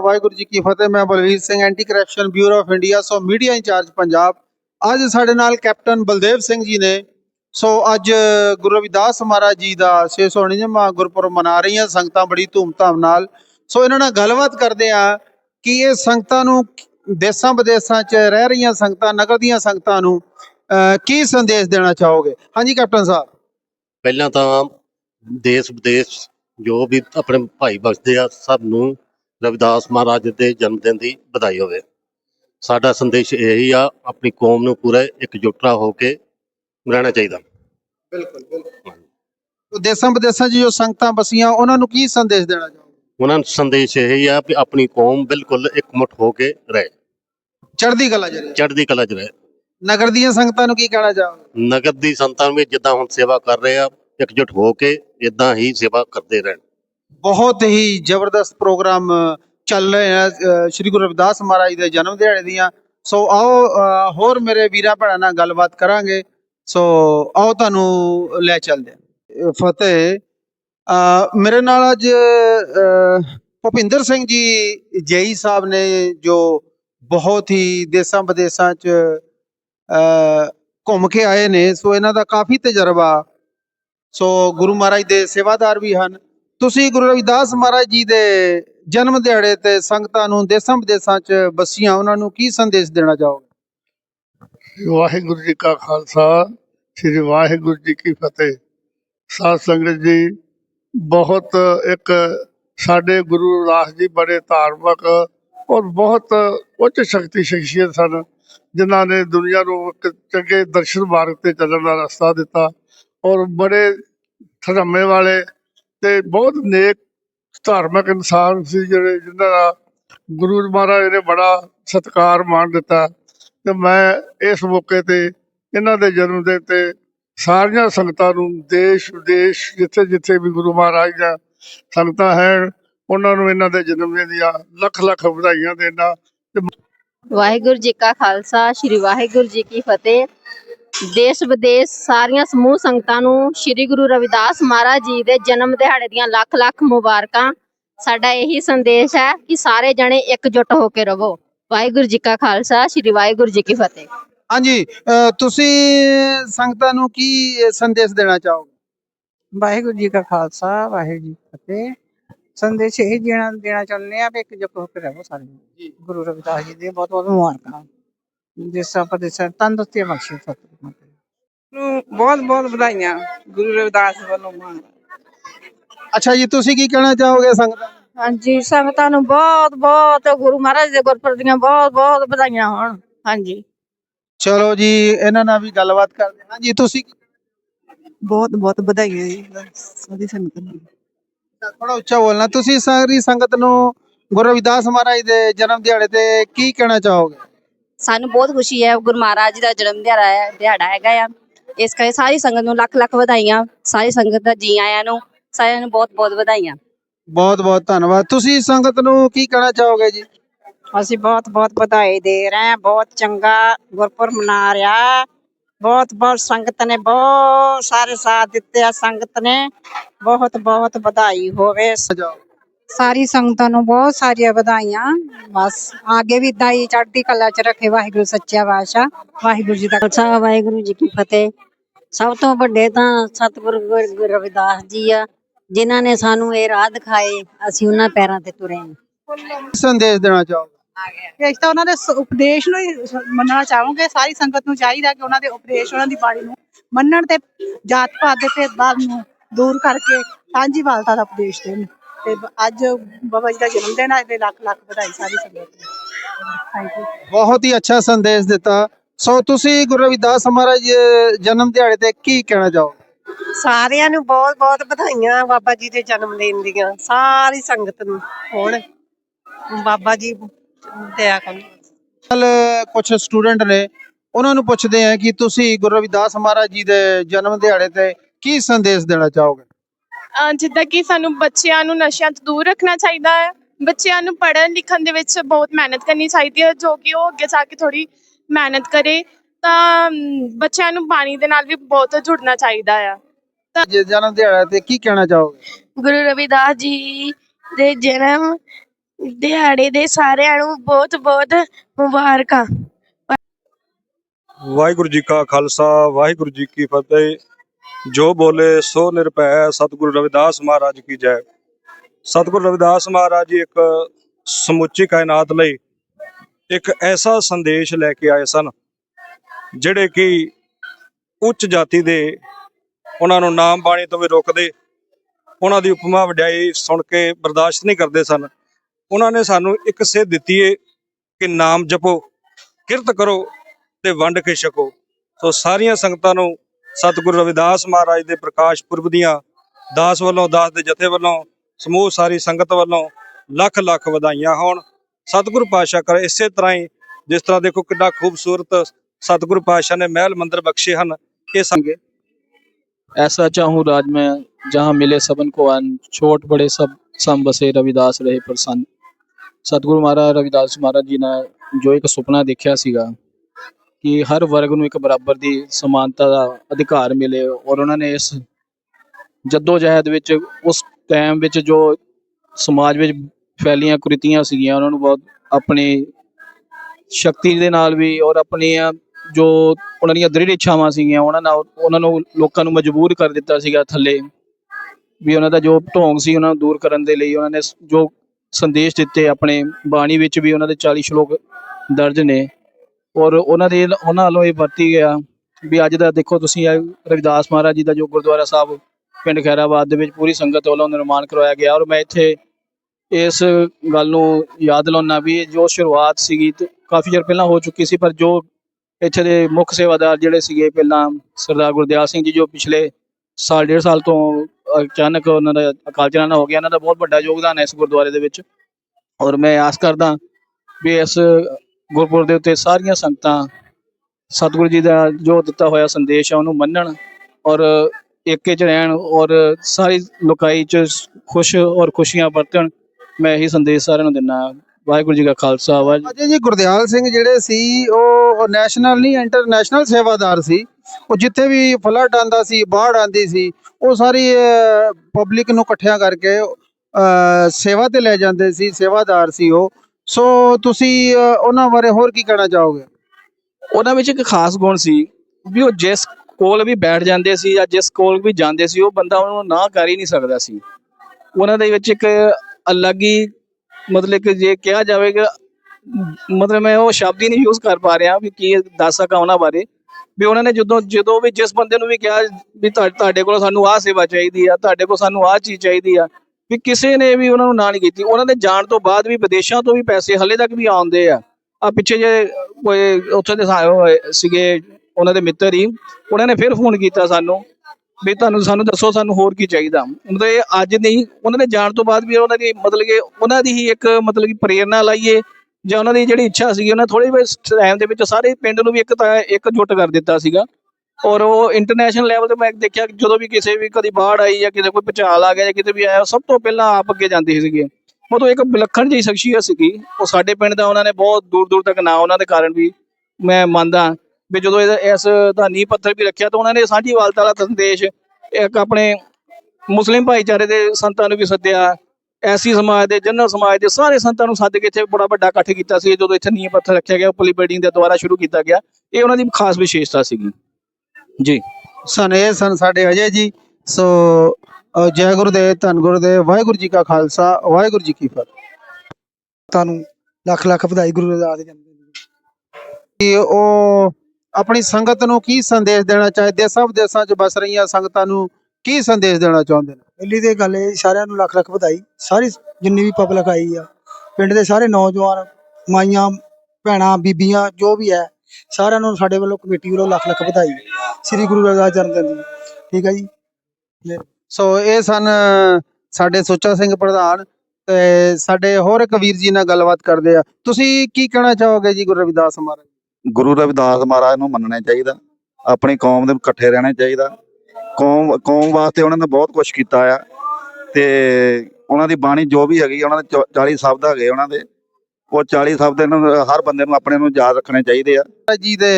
ਵਾਹਿਗੁਰੂ ਜੀ ਕੀ ਫਤਿਹ ਮੈਂ Balvir Singh anti corruption bureau of India so media incharge Punjab. ਅੱਜ ਸਾਡੇ ਨਾਲ ਕੈਪਟਨ ਬਲਦੇਵ ਸਿੰਘ ਜੀ ਨੇ ਸੋ ਅੱਜ ਗੁਰੂ ਰਵਿਦਾਸ ਮਹਾਰਾਜ ਜੀ ਦਾ 649ਵਾਂ ਗੁਰਪੁਰਬ ਮਨਾ ਰਹੀਆਂ ਸੰਗਤਾਂ ਬੜੀ ਧੂਮਧਾਮ ਨਾਲ। ਸੋ ਇਹਨਾਂ ਨਾਲ ਗੱਲਬਾਤ ਕਰਦੇ ਆ ਕਿ ਇਹ ਸੰਗਤਾਂ ਨੂੰ ਦੇਸਾਂ ਵਿਦੇਸਾਂ 'ਚ ਰਹਿ ਰਹੀਆਂ ਸੰਗਤਾਂ ਨਗਰ ਦੀਆਂ ਸੰਗਤਾਂ ਨੂੰ ਅਹ, ਕੀ ਸੰਦੇਸ਼ ਦੇਣਾ ਚਾਹੋਗੇ? ਹਾਂਜੀ ਕੈਪਟਨ ਸਾਹਿਬ। ਪਹਿਲਾਂ ਤਾਂ ਦੇਸ਼ ਵਿਦੇਸ਼ ਜੋ ਵੀ ਆਪਣੇ ਭਾਈ ਬਸਦੇ ਆ ਸਭ ਨੂੰ ਰਵਿਦਾਸ ਮਹਾਰਾਜ ਦੇ ਜਨਮ ਦਿਨ ਦੀ ਵਧਾਈ ਹੋਵੇ। ਸਾਡਾ ਸੰਦੇਸ਼ ਇਹੀ ਆ ਆਪਣੀ ਕੌਮ ਨੂੰ ਪੂਰਾ ਇਕਜੁੱਟਾ ਹੋ ਕੇ ਰਹਿਣਾ ਚਾਹੀਦਾ। ਬਿਲਕੁਲ ਬਿਲਕੁਲ। ਦੇਸਾਂ ਵਿਦੇਸਾਂ 'ਚ ਜੋ ਸੰਗਤਾਂ ਬਸੀਆਂ ਉਹਨਾਂ ਨੂੰ ਕੀ ਸੰਦੇਸ਼ ਦੇਣਾ ਚਾਹੋਗੇ? ਉਹਨਾਂ ਨੂੰ ਸੰਦੇਸ਼ ਇਹੀ ਆ ਵੀ ਆਪਣੀ ਕੌਮ ਬਿਲਕੁਲ ਇਕਮੁੱਠ ਹੋ ਕੇ ਰਹੇ। ਚੜ੍ਹਦੀ ਕਲਾ ਜਿਹੜੇ ਚੜ੍ਹਦੀ ਕਲਾ 'ਚ ਰਹੇ। ਨਗਰ ਦੀਆਂ ਸੰਗਤਾਂ ਨੂੰ ਕੀ ਕਹਿਣਾ ਚਾਹੋਗੇ? ਨਗਰ ਦੀ ਸੰਤਾਨ ਵੀ ਜਿੱਦਾਂ ਹੁਣ ਸੇਵਾ ਕਰ ਰਹੇ ਆ ਇਕਜੁੱਟ ਹੋ ਕੇ ਇਦਾਂ ਹੀ ਸੇਵਾ ਕਰਦੇ ਰਹਿਣ। ਬਹੁਤ ਹੀ ਜ਼ਬਰਦਸਤ ਪ੍ਰੋਗਰਾਮ ਚੱਲ ਰਹੇ ਆ ਸ਼੍ਰੀ ਗੁਰੂ ਰਵਿਦਾਸ ਮਹਾਰਾਜ ਦੇ ਜਨਮ ਦਿਹਾੜੇ ਦੀਆਂ। ਸੋ ਆਓ ਹੋਰ ਮੇਰੇ ਵੀਰਾਂ ਭੈਣਾਂ ਨਾਲ ਗੱਲਬਾਤ ਕਰਾਂਗੇ। ਸੋ ਆਓ ਤੁਹਾਨੂੰ ਲੈ ਚੱਲਦੇ ਹਾਂ। ਫਤਿਹ। ਮੇਰੇ ਨਾਲ ਅੱਜ ਭੁਪਿੰਦਰ ਸਿੰਘ ਜੀ, ਜੇਈ ਸਾਹਿਬ ਨੇ ਜੋ ਬਹੁਤ ਹੀ ਦੇਸਾਂ ਵਿਦੇਸਾਂ ਚ ਘੁੰਮ ਕੇ ਆਏ ਨੇ, ਸੋ ਇਹਨਾਂ ਦਾ ਕਾਫੀ ਤਜਰਬਾ। ਸੋ ਗੁਰੂ ਮਹਾਰਾਜ ਦੇ ਸੇਵਾਦਾਰ ਵੀ ਹਨ। ਤੁਸੀਂ ਗੁਰੂ ਰਵਿਦਾਸ ਮਹਾਰਾਜ ਜੀ ਦੇ ਜਨਮ ਦਿਹਾੜੇ ਤੇ ਸੰਗਤਾਂ ਨੂੰ ਦੇਸਾਂ ਵਿਦੇਸਾਂ 'ਚ ਬਸੀਆਂ, ਉਹਨਾਂ ਨੂੰ ਕੀ ਸੰਦੇਸ਼ ਦੇਣਾ ਚਾਹੋਗੇ? ਵਾਹਿਗੁਰੂ ਜੀ ਕਾ ਖਾਲਸਾ, ਸ੍ਰੀ ਵਾਹਿਗੁਰੂ ਜੀ ਕੀ ਫਤਿਹ। ਸਾਧ ਸੰਗਤ ਜੀ, ਬਹੁਤ ਇੱਕ ਸਾਡੇ ਗੁਰੂ ਰਵਿਦਾਸ ਜੀ ਬੜੇ ਧਾਰਮਿਕ ਔਰ ਬਹੁਤ ਉੱਚ ਸ਼ਕਤੀ ਸ਼ਖਸੀਅਤ ਸਨ, ਜਿਨ੍ਹਾਂ ਨੇ ਦੁਨੀਆ ਨੂੰ ਇੱਕ ਚੰਗੇ ਦਰਸ਼ਨ ਮਾਰਗ ਤੇ ਚੱਲਣ ਦਾ ਰਸਤਾ ਦਿੱਤਾ ਔਰ ਬੜੇ ਧਰਮੇ ਵਾਲੇ ਤੇ ਬਹੁਤ ਨੇਕ ਧਾਰਮਿਕ ਇਨਸਾਨ ਸੀ ਜਿਹੜੇ, ਜਿਨ੍ਹਾਂ ਦਾ ਗੁਰੂ ਮਹਾਰਾਜ ਨੇ ਬੜਾ ਸਤਿਕਾਰ ਮਾਣ ਦਿੱਤਾ। ਤੇ ਮੈਂ ਇਸ ਮੌਕੇ ਤੇ ਇਹਨਾਂ ਦੇ ਜਨਮ ਦਿਨ ਤੇ ਸਾਰੀਆਂ ਸੰਗਤਾਂ ਨੂੰ ਦੇਸ਼, ਵਿਦੇਸ਼, ਜਿੱਥੇ ਜਿੱਥੇ ਵੀ ਗੁਰੂ ਮਹਾਰਾਜ ਦਾ ਸੰਗਤਾਂ ਹੈ ਉਹਨਾਂ ਨੂੰ ਇਹਨਾਂ ਦੇ ਜਨਮ ਦਿਨ ਦੀਆਂ ਲੱਖ ਲੱਖ ਵਧਾਈਆਂ ਦੇਣਾ ਵਾਹਿਗੁਰੂ ਜੀ ਕਾ ਖਾਲਸਾ, ਸ੍ਰੀ ਵਾਹਿਗੁਰੂ ਜੀ ਕੀ ਫਤਿਹ। ਦੇਸ਼ ਵਿਦੇਸ਼ ਸਾਰੀਆਂ ਸਮੂਹ ਸੰਗਤਾਂ ਨੂੰ ਸ੍ਰੀ ਗੁਰੂ ਰਵਿਦਾਸ ਮਹਾਰਾਜ ਜੀ ਦੇ ਜਨਮ ਦਿਹਾੜੇ ਦੀਆਂ ਲੱਖ ਲੱਖ ਮੁਬਾਰਕਾਂ। ਸਾਡਾ ਇਹੀ ਸੰਦੇਸ਼ ਹੈ ਕਿ ਸਾਰੇ ਜਣੇ ਇਕਜੁੱਟ ਹੋ ਕੇ ਰਹੋ। ਵਾਹਿਗੁਰੂ ਜੀ ਕਾ ਖਾਲਸਾ ਸ੍ਰੀ ਵਾਹਿਗੁਰੂ ਜੀ ਕੀ ਫਤਿਹ। ਹਾਂਜੀ ਅ, ਤੁਸੀਂ ਸੰਗਤਾਂ ਨੂੰ ਕੀ ਸੰਦੇਸ਼ ਦੇਣਾ ਚਾਹੋਗੇ? ਵਾਹਿਗੁਰੂ ਜੀ ਕਾ ਖਾਲਸਾ ਵਾਹਿਗੁਰੂ ਜੀ ਕੀ ਫਤਿਹ। ਸੰਦੇਸ਼ ਇਹ ਦੇਣਾ ਦੇਣਾ ਚਾਹੁੰਦੇ ਆ ਵੀ ਇੱਕ ਜੁਟ ਹੋ ਕੇ ਰਹੋ ਸਾਰੇ। ਜੀ। ਗੁਰੂ ਰਵਿਦਾਸ ਜੀ ਦੇ ਬਹੁਤ ਬਹੁਤ ਮੁਬਾਰਕਾਂ। ਜਿਸ ਸਰ ਤੰਦਰੁਸਤੀ ਬਖਸ਼ੇ ਸਤਿਗੁਰੂ ਜੀ। ਨੂੰ ਬਹੁਤ ਬਹੁਤ ਵਧਾਈਆਂ ਗੁਰੂ ਰਵਿਦਾਸ ਵੱਲੋਂ ਅੱਛਾ ਜੀ ਤੁਸੀਂ ਕੀ ਕਹਿਣਾ ਚਾਹੋਗੇ ਸੰਗਤਾਂ ਨੂੰ? ਹਾਂਜੀ ਸੰਗਤਾਂ ਨੂੰ ਬਹੁਤ ਬਹੁਤ ਗੁਰੂ ਮਹਾਰਾਜ ਦੇ ਗੁਰਪੁਰਬ ਦੀਆਂ ਬਹੁਤ ਬਹੁਤ ਵਧਾਈਆਂ ਹੋਣ। ਹਾਂਜੀ। ਚਲੋ ਜੀ ਇਹਨਾਂ ਨਾਲ ਵੀ ਗੱਲਬਾਤ ਕਰਦੇ ਹਾਂ। ਹਾਂਜੀ ਤੁਸੀਂ ਬਹੁਤ ਬਹੁਤ ਵਧਾਈਆਂ ਜੀ ਸਾਡੀ ਸੰਗਤ ਨੂੰ। ਥੋੜਾ ਉੱਚਾ ਬੋਲਣਾ। ਤੁਸੀਂ ਸਾਰੀ ਸੰਗਤ ਨੂੰ ਗੁਰੂ ਰਵਿਦਾਸ ਮਹਾਰਾਜ ਦੇ ਜਨਮ ਦਿਹਾੜੇ ਤੇ ਕੀ ਕਹਿਣਾ ਚਾਹੋਗੇ? ਸਾਨੂੰ ਬਹੁਤ ਖੁਸ਼ੀ ਹੈ ਗੁਰੂ ਮਹਾਰਾਜ ਜੀ ਦਾ ਜਨਮ ਦਿਹਾੜਾ ਹੈ ਦਿਹਾੜਾ ਹੈਗਾ ਆ। ਇਸ ਕਰਕੇ ਸਾਰੀ ਸੰਗਤ ਨੂੰ ਲੱਖ ਲੱਖ ਵਧਾਈਆਂ ਸਾਰੀ ਸੰਗਤ ਦਾ ਜੀ ਆਇਆਂ ਨੂੰ ਸਾਰਿਆਂ ਨੂੰ ਬਹੁਤ ਬਹੁਤ ਵਧਾਈਆਂ। ਬਹੁਤ ਬਹੁਤ ਧੰਨਵਾਦ। ਤੁਸੀਂ ਸੰਗਤ ਨੂੰ ਕੀ ਕਹਿਣਾ ਚਾਹੋਗੇ ਜੀ? ਅਸੀਂ ਬਹੁਤ ਬਹੁਤ ਵਧਾਈ ਦੇ ਰਹੇ ਹਾਂ ਬਹੁਤ ਚੰਗਾ ਗੁਰਪੁਰਬ ਮਨਾ ਰਿਹਾ ਬਹੁਤ ਬਹੁਤ ਸੰਗਤ ਨੇ ਬਹੁਤ ਸਾਰੇ ਸਾਥ ਦਿੱਤੇ ਆ ਸੰਗਤ ਨੇ। ਬਹੁਤ ਬਹੁਤ ਵਧਾਈ ਹੋਵੇ। ਜਾਓ। ਸਾਰੀ ਸੰਗਤਾਂ ਨੂੰ ਬਹੁਤ ਸਾਰੀਆਂ ਵਧਾਈਆਂ। ਬਸ ਅੱਗੇ ਵੀ ਇਦਾਂ ਹੀ ਚੜ੍ਹਦੀ ਕਲਾ ਚ ਰੱਖੇ। ਵਾਹਿਗੁਰੂ ਸੱਚਾ ਪਾਤਸ਼ਾਹ ਵਾਹਿਗੁਰੂ ਜੀ ਦਾ ਖਾਲਸਾ ਵਾਹਿਗੁਰੂ ਜੀ ਕੀ ਫਤਿਹ। ਸਭ ਤੋਂ ਵੱਡੇ ਤਾਂ ਸਤਿਗੁਰੂ ਗੁਰ- ਗੁਰੂ ਰਵਿਦਾਸ ਜੀ ਆ ਜਿਨ੍ਹਾਂ ਨੇ ਸਾਨੂੰ ਇਹ ਰਾਹ ਦਿਖਾਏ ਅਸੀਂ ਉਹਨਾਂ ਪੈਰਾਂ ਤੇ ਤੁਰੇ ਹਾਂ। ਸੰਦੇਸ਼ ਦੇਣਾ ਚਾਹੋਗੇ? ਇਸ ਤਾਂ ਉਹਨਾਂ ਦੇ ਸ- ਉਪਦੇਸ਼ ਨੂੰ ਹੀ ਸ- ਮੰਨਣਾ ਚਾਹਾਂਗੇ। ਸਾਰੀ ਸੰਗਤ ਨੂੰ ਚਾਹੀਦਾ ਕਿ ਉਹਨਾਂ ਦੇ ਉਪਦੇਸ਼ ਉਹਨਾਂ ਦੀ ਬਾਣੀ ਨੂੰ ਮੰਨਣ ਤੇ ਜਾਤ ਪਾਤ ਦੇ ਭੇਦਭਾਵ ਨੂੰ ਦੂਰ ਕਰਕੇ ਸਾਂਝੀਵਾਲਤਾ ਦਾ ਉਪਦੇਸ਼ ਦੇਣ। ਤੇ ਬ- ਅੱਜ ਬਾਬਾ ਜੀ ਦਾ ਜਨਮ ਦਿਨ ਹੈ ਇਹਦੇ ਲੱਖ ਲੱਖ ਵਧਾਈ ਸਾਰੀ ਸੰਗਤ ਨੂੰ। ਥੈਂਕ ਯੂ ਬਹੁਤ ਹੀ ਅੱਛਾ ਸੰਦੇਸ਼ ਦਿੱਤਾ। ਸੋ ਤੁਸੀਂ ਗੁਰੂ ਰਵਿਦਾਸ ਮਹਾਰਾਜ ਜਨਮ ਦਿਹਾੜੇ ਤੇ ਕੀ ਕਹਿਣਾ ਚਾਹੋਗੇ? ਸਾਰਿਆਂ ਨੂੰ ਬਹੁਤ ਬਹੁਤ ਵਧਾਈਆਂ ਬਾਬਾ ਜੀ ਦੇ ਜਨਮ ਦਿਨ ਦੀਆਂ ਸਾਰੀ ਸੰਗਤ ਨੂੰ। ਹੋਣ ਬਾਬਾ ਜੀ ਦਇਆ ਕਰਨ। ਨਾਲ ਕੁਝ ਸਟੂਡੈਂਟ ਨੇ ਉਹਨਾਂ ਨੂੰ ਪੁੱਛਦੇ ਆ ਕਿ ਤੁਸੀਂ ਗੁਰੂ ਰਵਿਦਾਸ ਮਹਾਰਾਜ ਜੀ ਦੇ ਜਨਮ ਦਿਹਾੜੇ ਤੇ ਕੀ ਸੰਦੇਸ਼ ਦੇਣਾ ਚਾਹੋਗੇ? ਅਹ ਜਿੱਦਾਂ ਕਿ ਸਾਨੂੰ ਬੱਚਿਆਂ ਨੂੰ ਨਸ਼ਿਆਂ ਤੋਂ ਦੂਰ ਰੱਖਣਾ ਚਾਹੀਦਾ ਹੈ। ਬੱਚਿਆਂ ਨੂੰ ਪੜ੍ਹਨ ਲਿਖਣ ਦੇ ਵਿੱਚ ਬਹੁਤ ਮਿਹਨਤ ਕਰਨੀ ਚਾਹੀਦੀ ਹੈ ਜੋ ਕਿ ਉਹ ਅੱਗੇ ਜਾ ਕੇ ਥੋੜੀ ਮਿਹਨਤ ਕਰੇ। ਤਾਂ ਅਮ, ਬੱਚਿਆਂ ਨੂੰ ਬਾਣੀ ਦੇ ਨਾਲ ਵੀ ਬਹੁਤ ਜੁੜਨਾ ਚਾਹੀਦਾ ਆ। ਜੇ ਜਨਮ ਦਿਹਾੜੇ ਤੇ ਕੀ ਕਹਿਣਾ ਚਾਹੋਗੇ? ਗੁਰੂ ਰਵਿਦਾਸ ਜੀ ਦੇ ਜਨਮ ਦਿਹਾੜੇ ਦੇ ਸਾਰਿਆਂ ਨੂੰ ਬਹੁਤ ਬਹੁਤ ਮੁਬਾਰਕਾਂ। ਵਾਹਿਗੁਰੂ ਜੀ ਕਾ ਖਾਲਸਾ ਵਾਹਿਗੁਰੂ ਜੀ ਕੀ ਫਤਿਹ। ਜੋ ਬੋਲੇ ਸੋ ਨਿਰਭੈ, ਸਤਿਗੁਰੂ ਰਵਿਦਾਸ ਮਹਾਰਾਜ ਕੀ ਜੈ। ਸਤਿਗੁਰੂ ਰਵਿਦਾਸ ਮਹਾਰਾਜ ਜੀ ਇੱਕ ਸਮੁੱਚੀ ਕਾਇਨਾਤ ਲਈ ਇੱਕ ਐਸਾ ਸੰਦੇਸ਼ ਲੈ ਕੇ ਆਏ ਸਨ, ਜਿਹੜੇ ਕਿ ਉੱਚ ਜਾਤੀ ਦੇ ਉਹਨਾਂ ਨੂੰ ਨਾਮ ਬਾਣੀ ਤੋਂ ਵੀ ਰੋਕਦੇ, ਉਹਨਾਂ ਦੀ ਉਪਮਾ ਵਡਿਆਈ ਸੁਣ ਕੇ ਬਰਦਾਸ਼ਤ ਨਹੀਂ ਕਰਦੇ ਸਨ। ਉਹਨਾਂ ਨੇ ਸਾਨੂੰ ਇੱਕ ਸੇਧ ਦਿੱਤੀ ਏ ਕਿ ਨਾਮ ਜਪੋ, ਕਿਰਤ ਕਰੋ ਤੇ ਵੰਡ ਕੇ ਛਕੋ। ਸੋ ਸਾਰੀਆਂ ਸੰਗਤਾਂ ਨੂੰ ਸਤਿਗੁਰੂ ਰਵਿਦਾਸ ਮਹਾਰਾਜ ਦੇ ਪ੍ਰਕਾਸ਼ ਪੁਰਬ ਦੀਆਂ ਦਾਸ ਵੱਲੋਂ ਦਾਸ ਦੇ ਜਥੇ ਵੱਲੋਂ ਸਮੂਹ ਸਾਰੀ ਸੰਗਤ ਵੱਲੋਂ ਲੱਖ ਲੱਖ ਵਧਾਈਆਂ ਹੋਣ ਸਤਿਗੁਰੂ ਪਾਤਸ਼ਾਹ ਕਰ ਇਸੇ ਤਰ੍ਹਾਂ ਹੀ ਜਿਸ ਤਰ੍ਹਾਂ ਦੇਖੋ ਕਿੰਨਾ ਖੂਬਸੂਰਤ ਸਤਿਗੁਰੂ ਪਾਤਸ਼ਾਹ ਨੇ ਮਹਿਲ ਮੰਦਰ ਬਖਸ਼ੇ ਹਨ ਇਹ ਸੰਗੇ ऐसा चाहूँ राज में जहाँ मिले सबन को अन छोट बड़े सब सम बसे रविदास ਰਹੇ ਪ੍ਰਸੰਨ ਸਤਿਗੁਰੂ ਮਹਾਰਾਜ ਰਵਿਦਾਸ ਮਹਾਰਾਜ ਜੀ ਨੇ ਜੋ ਇੱਕ ਸੁਪਨਾ ਦੇਖਿਆ ਸੀਗਾ ਕਿ ਹਰ ਵਰਗ ਨੂੰ ਇੱਕ ਬਰਾਬਰ ਦੀ ਸਮਾਨਤਾ ਦਾ ਅਧਿਕਾਰ ਮਿਲੇ ਔਰ ਉਹਨਾਂ ਨੇ ਇਸ ਜੱਦੋ ਜਹਿਦ ਵਿੱਚ, ਉਸ ਟਾਈਮ ਵਿੱਚ ਜੋ ਸਮਾਜ ਵਿੱਚ ਫੈਲੀਆਂ ਕੁਰੀਤੀਆਂ ਸੀਗੀਆਂ, ਉਹਨਾਂ ਨੂੰ ਬਹੁਤ ਆਪਣੀ ਸ਼ਕਤੀ ਦੇ ਨਾਲ ਵੀ ਔਰ ਆਪਣੀਆਂ ਜੋ ਉਹਨਾਂ ਦੀਆਂ ਦ੍ਰਿੜ ਇੱਛਾਵਾਂ ਸੀਗੀਆਂ, ਉਹਨਾਂ ਨਾਲ, ਉਹਨਾਂ ਨੂੰ ਲੋਕਾਂ ਨੂੰ ਮਜਬੂਰ ਕਰ ਦਿੱਤਾ ਸੀਗਾ ਥੱਲੇ ਵੀ ਉਹਨਾਂ ਦਾ ਜੋ ਢੋਂਗ ਸੀ ਉਹਨਾਂ ਨੂੰ ਦੂਰ ਕਰਨ ਦੇ ਲਈ ਉਹਨਾਂ ਨੇ ਜੋ ਸੰਦੇਸ਼ ਦਿੱਤੇ ਆਪਣੇ ਬਾਣੀ ਵਿੱਚ ਵੀ ਉਹਨਾਂ ਦੇ 40 ਸ਼ਲੋਕ ਦਰਜ ਨੇ। ਔਰ ਉਹਨਾਂ ਦੇ ਉਹਨਾਂ ਵੱਲੋਂ ਇਹ ਵਰਤੀ ਗਿਆ ਵੀ ਅੱਜ ਦਾ ਦੇਖੋ ਤੁਸੀਂ ਇਹ ਰਵਿਦਾਸ ਮਹਾਰਾਜ ਜੀ ਦਾ ਜੋ ਗੁਰਦੁਆਰਾ ਸਾਹਿਬ ਪਿੰਡ ਖੈਰਾਬਾਦ ਦੇ ਵਿੱਚ ਪੂਰੀ ਸੰਗਤ ਵੱਲੋਂ ਨਿਰਮਾਣ ਕਰਵਾਇਆ ਗਿਆ ਔਰ ਮੈਂ ਇੱਥੇ ਇਸ ਗੱਲ ਨੂੰ ਯਾਦ ਦਿਲਾਉਣਾ ਵੀ ਜੋ ਸ਼ੁਰੂਆਤ ਸੀਗੀ ਕਾਫੀ ਚਿਰ ਪਹਿਲਾਂ ਹੋ ਚੁੱਕੀ ਸੀ, ਪਰ ਜੋ ਇੱਥੇ ਦੇ ਮੁੱਖ ਸੇਵਾਦਾਰ ਜਿਹੜੇ ਸੀਗੇ ਪਹਿਲਾਂ ਸਰਦਾਰ ਗੁਰਦਿਆਲ ਸਿੰਘ ਜੀ, ਜੋ ਪਿਛਲੇ ਸਾਲ, ਡੇਢ ਸਾਲ ਤੋਂ ਅਚਾਨਕ ਉਹਨਾਂ ਦਾ ਅਕਾਲ ਚਲਾਣਾ ਹੋ ਗਿਆ ਇਹਨਾਂ ਦਾ ਬਹੁਤ ਵੱਡਾ ਯੋਗਦਾਨ ਹੈ ਇਸ ਗੁਰਦੁਆਰੇ ਦੇ ਵਿੱਚ ਔਰ ਮੈਂ ਆਸ ਕਰਦਾ ਵੀ ਇਸ ਗੁਰਪੁਰਬ ਦੇ ਉੱਤੇ ਸਾਰੀਆਂ ਸੰਗਤਾਂ ਸਤਿਗੁਰੂ ਜੀ ਦਾ ਜੋ ਦਿੱਤਾ ਹੋਇਆ ਸੰਦੇਸ਼ ਹੈ ਉਹਨੂੰ ਮੰਨਣ ਔਰ ਏਕੇ ਚ ਰਹਿਣ ਔਰ ਸਾਰੀ ਲੋਕਾਈ ਚ ਖੁਸ਼ ਔਰ ਖੁਸ਼ੀਆਂ ਵਰਤਣ ਮੈਂ ਇਹੀ ਸੰਦੇਸ਼ ਸਾਰਿਆਂ ਨੂੰ ਦਿੰਦਾ ਵਾਹਿਗੁਰੂ ਜੀ ਕਾ ਖਾਲਸਾ ਵਾਹਿਗੁਰੂ ਜੀ ਗੁਰਦਿਆਲ ਸਿੰਘ ਜਿਹੜੇ ਸੀ ਉਹ ਨੈਸ਼ਨਲ ਨਹੀਂ ਇੰਟਰਨੈਸ਼ਨਲ ਸੇਵਾਦਾਰ ਸੀ। ਉਹ ਜਿੱਥੇ ਵੀ ਫਲੱਡ ਆਂਦਾ ਸੀ ਬਾੜ ਆਂਦੀ ਸੀ ਉਹ ਸਾਰੀ ਪਬਲਿਕ ਨੂੰ ਇਕੱਠਿਆਂ ਕਰਕੇ ਅਹ, ਸੇਵਾ ਤੇ ਲੈ ਜਾਂਦੇ ਸੀ ਸੇਵਾਦਾਰ ਸੀ ਉਹ। ਸੋ ਤੁਸੀਂ ਅਹ, ਉਹਨਾਂ ਬਾਰੇ ਹੋਰ ਕੀ ਕਹਿਣਾ ਚਾਹੋਗੇ? ਉਹਨਾਂ ਵਿੱਚ ਇੱਕ ਖਾਸ ਗੁਣ ਸੀ ਵੀ ਉਹ ਜਿਸ ਕੋਲ ਵੀ ਬੈਠ ਜਾਂਦੇ ਸੀ ਜਾਂ ਜਿਸ ਕੋਲ ਵੀ ਜਾਂਦੇ ਸੀ ਉਹ ਬੰਦਾ ਉਹਨੂੰ ਨਾ ਕਰ ਹੀ ਨਹੀਂ ਸਕਦਾ ਸੀ। ਉਹਨਾਂ ਦੇ ਵਿੱਚ ਇੱਕ ਅਲੱਗ ਹੀ ਮਤਲਬ ਕਿ ਜੇ ਕਿਹਾ ਜਾਵੇਗਾ ਮਤਲਬ ਮੈਂ ਉਹ ਸ਼ਬਦ ਹੀ ਨਹੀਂ ਯੂਜ਼ ਕਰ ਪਾ ਰਿਹਾ ਵੀ ਕੀ ਦੱਸ ਸਕਾਂ ਉਹਨਾਂ ਬਾਰੇ। ਵੀ ਉਹਨਾਂ ਨੇ ਜਦੋਂ ਜਦੋਂ ਵੀ ਜਿਸ ਬੰਦੇ ਨੂੰ ਵੀ ਕਿਹਾ ਵੀ ਤੁਹਾ- ਤੁਹਾਡੇ ਕੋਲ ਸਾਨੂੰ ਆਹ ਸੇਵਾ ਚਾਹੀਦੀ ਆ ਤੁਹਾਡੇ ਕੋਲ ਸਾਨੂੰ ਆਹ ਚੀਜ਼ ਚਾਹੀਦੀ ਆ ਵੀ ਕਿਸੇ ਨੇ ਵੀ ਉਹਨਾਂ ਨੂੰ ਨਾ ਨਹੀਂ ਕੀਤੀ। ਉਹਨਾਂ ਦੇ ਜਾਣ ਤੋਂ ਬਾਅਦ ਵੀ ਵਿਦੇਸ਼ਾਂ ਤੋਂ ਵੀ ਪੈਸੇ ਹਲੇ ਤੱਕ ਵੀ ਆਉਂਦੇ ਆ। ਆ ਪਿੱਛੇ ਜੇ ਕੋਈ ਉੱਥੇ ਦੇ ਸਾ- ਸੀਗੇ, ਉਹਨਾਂ ਦੇ ਮਿੱਤਰ ਹੀ, ਉਹਨਾਂ ਨੇ ਫਿਰ ਫੋਨ ਕੀਤਾ ਸਾਨੂੰ ਵੀ ਤੁਹਾਨੂੰ, ਸਾਨੂੰ ਦੱਸੋ ਸਾਨੂੰ ਹੋਰ ਕੀ ਚਾਹੀਦਾ। ਮਤਲਬ ਇਹ ਅੱਜ ਨਹੀਂ, ਉਹਨਾਂ ਦੇ ਜਾਣ ਤੋਂ ਬਾਅਦ ਵੀ ਉਹਨਾਂ ਦੀ ਮਤਲਬ ਕਿ ਉਹਨਾਂ ਦੀ ਹੀ ਇੱਕ ਮਤਲਬ ਕਿ ਪ੍ਰੇਰਣਾ ਲਾਈਏ ਜਾਂ ਉਹਨਾਂ ਦੀ ਜਿਹੜੀ ਇੱਛਾ ਸੀਗੀ, ਉਹਨਾਂ ਥੋੜੇ ਜਿਹੇ ਟਾਈਮ ਦੇ ਵਿੱਚ ਸਾਰੇ ਪਿੰਡ ਨੂੰ ਵੀ ਇੱਕ ਤਾਂ ਇੱਕ ਜੁੱਟ ਕਰ ਦਿੱਤਾ ਸੀਗਾ। ਔਰ ਉਹ ਇੰਟਰਨੈਸ਼ਨਲ ਲੈਵਲ ਤੇ ਮੈਂ ਦੇਖਿਆ ਕਿ ਜਦੋਂ ਵੀ ਕਿਸੇ ਵੀ ਕਦੀ ਬਾੜ ਆਈ ਜਾਂ ਕਿਸੇ ਕੋਈ ਭੁਚਾਲ ਆ ਗਿਆ ਜਾਂ ਕਿਤੇ ਵੀ ਆਇਆ, ਸਭ ਤੋਂ ਪਹਿਲਾਂ ਆਪ ਅੱਗੇ ਜਾਂਦੇ ਸੀਗੇ। ਮਤਲਬ ਇੱਕ ਵਿਲੱਖਣ ਜਿਹੀ ਸ਼ਖਸੀਅਤ ਸੀਗੀ। ਉਹ ਸਾਡੇ ਪਿੰਡ ਦਾ ਉਹਨਾਂ ਨੇ ਬਹੁਤ ਦੂਰ ਦੂਰ ਤੱਕ ਨਾਂ ਉਹਨਾਂ ਦੇ ਕਾਰਨ ਵੀ ਮੈਂ ਮੰਨਦਾ ਵੀ ਜਦੋਂ ਇਹਦਾ- ਇਸ ਦਾ ਨੀਂਹ ਪੱਥਰ ਵੀ ਰੱਖਿਆ ਤਾਂ ਉਹਨਾਂ ਨੇ ਸਾਂਝੀ ਵਾਲਤਾ ਦਾ ਸੰਦੇਸ਼ ਇੱਕ ਆਪਣੇ ਮੁਸਲਿਮ ਭਾਈਚਾਰੇ ਦੇ ਸੰਤਾਂ ਨੂੰ ਵੀ ਸੱਦਿਆ। ਐਸੀ ਸਮਾਜ ਦੇ, ਜਨਰਲ ਸਮਾਜ ਦੇ ਸਾਰੇ ਸੰਤਾਂ ਨੂੰ ਸੱਦ ਕੇ ਇੱਥੇ ਬੜਾ ਵੱਡਾ ਇਕੱਠ ਕੀਤਾ ਸੀ। ਜਦੋਂ ਇੱਥੇ ਨੀਂਹ ਪੱਥਰ ਰੱਖਿਆ ਗਿਆ, ਉਪਰਲੀ ਬਿਲਡਿੰਗ ਦੇ ਦੁਆਰਾ ਸ਼ੁਰੂ ਕੀਤਾ ਗਿਆ, ਇਹ ਉਹਨਾਂ ਦੀ ਖਾਸ ਵਿਸ਼ੇਸ਼ਤਾ ਸੀਗੀ। ਜੀ। ਸਨ ਇਹ ਸਨ ਸਾਡੇ ਅਜੇ ਜੀ। ਸੋ ਜੈ ਗੁਰਦੇਵ ਧੰਨ ਗੁਰਦੇਵ ਵਾਹਿਗੁਰੂ ਜੀ ਕਾ ਖਾਲਸਾ ਵਾਹਿਗੁਰੂ ਜੀ ਕੀ ਫਤਿਹ। ਤੁਹਾਨੂੰ ਲੱਖ ਲੱਖ ਵਧਾਈ ਗੁਰੂ ਰਵਿਦਾਸ ਦੇ ਜਨਮ ਦਿਨ ਦੀ। ਕਿ ਉਹ ਆਪਣੀ ਸੰਗਤ ਨੂੰ ਕੀ ਸੰਦੇਸ਼ ਦੇਣਾ ਚਾਹੇ ਦੇਸਾਂ ਵਿਦੇਸਾਂ 'ਚ ਬਸ ਰਹੀਆਂ ਸੰਗਤਾਂ ਨੂੰ ਕੀ ਸੰਦੇਸ਼ ਦੇਣਾ ਚਾਹੁੰਦੇ ਨੇ? ਪਹਿਲੀ ਤੇ ਗੱਲ ਇਹ ਸਾਰਿਆਂ ਨੂੰ ਲੱਖ ਲੱਖ ਵਧਾਈ। ਸਾਰੀ ਜਿੰਨੀ ਵੀ ਪਬਲਿਕ ਆਈ ਆ ਪਿੰਡ ਦੇ ਸਾਰੇ ਨੌਜਵਾਨ ਮਾਈਆਂ ਭੈਣਾਂ ਬੀਬੀਆਂ ਜੋ ਵੀ ਹੈ ਸਾਰਿਆਂ ਨੂੰ ਸਾਡੇ ਵੱਲੋਂ ਕਮੇਟੀ ਵੱਲੋਂ ਲੱਖ ਲੱਖ ਵਧਾਈ। ਸ੍ਰੀ ਗੁਰੂ ਰਵਿਦਾਸ ਜਨਮ ਦਿਨ ਦੀ। ਠੀਕ ਹੈ ਜੀ? ਸੋ ਇਹ ਸਨ ਸਾਡੇ ਸੁੱਚਾ ਸਿੰਘ ਪ੍ਰਧਾਨ ਤੇ ਸਾਡੇ ਹੋਰ ਇੱਕ ਵੀਰ ਜੀ ਨਾਲ ਗੱਲਬਾਤ ਕਰਦੇ ਆ। ਤੁਸੀਂ ਕੀ ਕਹਿਣਾ ਚਾਹੋਗੇ ਜੀ ਗੁਰੂ ਰਵਿਦਾਸ ਮਹਾਰਾਜ? ਗੁਰੂ ਰਵਿਦਾਸ ਮਹਾਰਾਜ ਨੂੰ ਮੰਨਣਾ ਚਾਹੀਦਾ। ਆਪਣੀ ਕੌਮ ਦੇ ਇਕੱਠੇ ਰਹਿਣਾ ਚਾਹੀਦਾ। ਕੌਮ ਕੌਮ ਵਾਸਤੇ ਉਹਨਾਂ ਨੇ ਬਹੁਤ ਕੁਝ ਕੀਤਾ ਆ। ਤੇ ਉਹਨਾਂ ਦੀ ਬਾਣੀ ਜੋ ਵੀ ਹੈਗੀ ਉਹਨਾਂ ਦੇ 40 ਸ਼ਬਦ ਹੈਗੇ ਉਹਨਾਂ ਦੇ। ਉਹ 40 ਸ਼ਬਦ ਇਹਨਾਂ ਨੂੰ ਹਰ ਬੰਦੇ ਨੂੰ ਆਪਣੇ ਨੂੰ ਯਾਦ ਰੱਖਣੇ ਚਾਹੀਦੇ ਆ। ਜੀ ਦੇ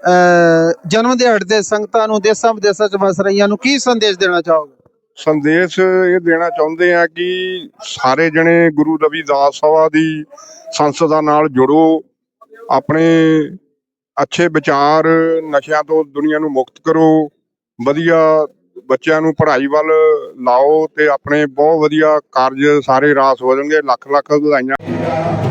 ਜਨਮ ਦਿਹਾੜੇ ਤੇ ਸੰਗਤਾਂ ਨੂੰ ਦੇਸਾਂ ਵਿਦੇਸਾਂ 'ਚ ਵਸ ਰਹੀਆਂ ਨੂੰ ਕੀ ਸੰਦੇਸ਼ ਦੇਣਾ ਚਾਹੋਗੇ? ਸੰਦੇਸ਼ ਇਹ ਦੇਣਾ ਚਾਹੁੰਦੇ ਆ ਕਿ ਸਾਰੇ ਜਣੇ ਗੁਰੂ ਰਵਿਦਾਸ ਸਭਾ ਦੀ ਸੰਸਦਾ ਨਾਲ ਜੁੜੋ, ਆਪਣੇ ਅੱਛੇ ਵਿਚਾਰ ਨਸ਼ਿਆਂ ਤੋਂ ਦੁਨੀਆ ਨੂੰ ਮੁਕਤ ਕਰੋ, ਵਧੀਆ ਬੱਚਿਆਂ ਨੂੰ ਪੜ੍ਹਾਈ ਵੱਲ ਲਾਓ ਤੇ ਆਪਣੇ ਬਹੁਤ ਵਧੀਆ ਕਾਰਜ ਸਾਰੇ ਰਾਸ ਹੋ ਜਾਣਗੇ ਲੱਖ ਲੱਖ ਵਧਾਈਆਂ।